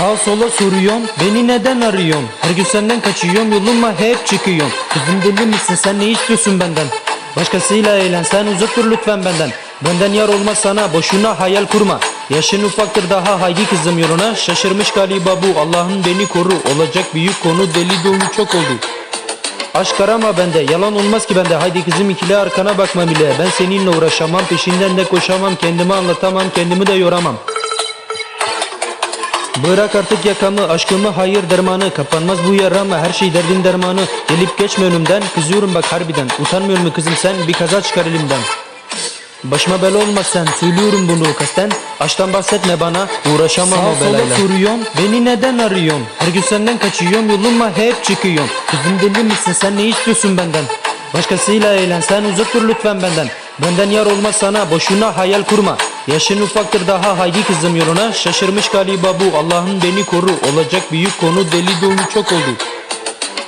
Sağa sola soruyorsun beni neden arıyorsun? Her gün senden kaçıyorum yoluma hep çıkıyorum. Kızım deli misin sen ne istiyorsun benden? Başkasıyla eğlen sen uzak dur lütfen benden. Benden yar olmaz sana boşuna hayal kurma. Yaşın ufaktır daha haydi kızım yoluna. Şaşırmış galiba bu Allah'ım beni koru. Olacak büyük konu deli dolu çok oldu. Aşk arama bende yalan olmaz ki bende. Haydi kızım ikili arkana bakma bile. Ben seninle uğraşamam peşinden de koşamam. Kendimi anlatamam kendimi de yoramam Bırak artık yakamı aşkımı hayır dermanı. Kapanmaz bu yarama her şey derdin dermanı. Gelip geçme önümden kızıyorum bak harbiden. Utanmıyor mu kızım sen? Bir kaza çıkar elimden. Başıma bela olmaz sen söylüyorum bunu kasten. Aşktan bahsetme bana uğraşamam o belayla. soruyorsun. Beni neden arıyorsun? Her gün senden kaçıyorum yoluma hep çıkıyorum. Kızım deli misin sen ne istiyorsun benden? Başkasıyla eğlen sen uzak dur lütfen benden. Benden yar olmaz sana boşuna hayal kurma Yaşın ufaktır daha haydi kızım yoluna. Şaşırmış galiba bu. Allah'ım beni koru. Olacak büyük konu deli dolu çok oldu.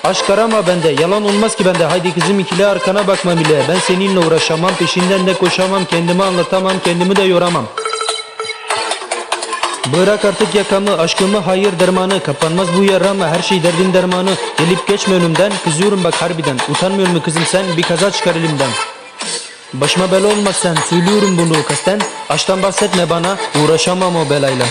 Aşk arama bende. Yalan olmaz ki bende. Haydi kızım ikili arkana bakma bile. Ben seninle uğraşamam peşinden de koşamam. Kendimi anlatamam kendimi de yoramam. Bırak artık yakamı aşkımı hayır dermanı. Kapanmaz bu yarama her şey derdin dermanı. Gelip geçme önümden kızıyorum bak harbiden. Utanmıyor mu kızım sen? Bir kaza çıkar elimden Başıma bela olmaz sen söylüyorum bunu kasten. Aşktan bahsetme bana uğraşamam o belayla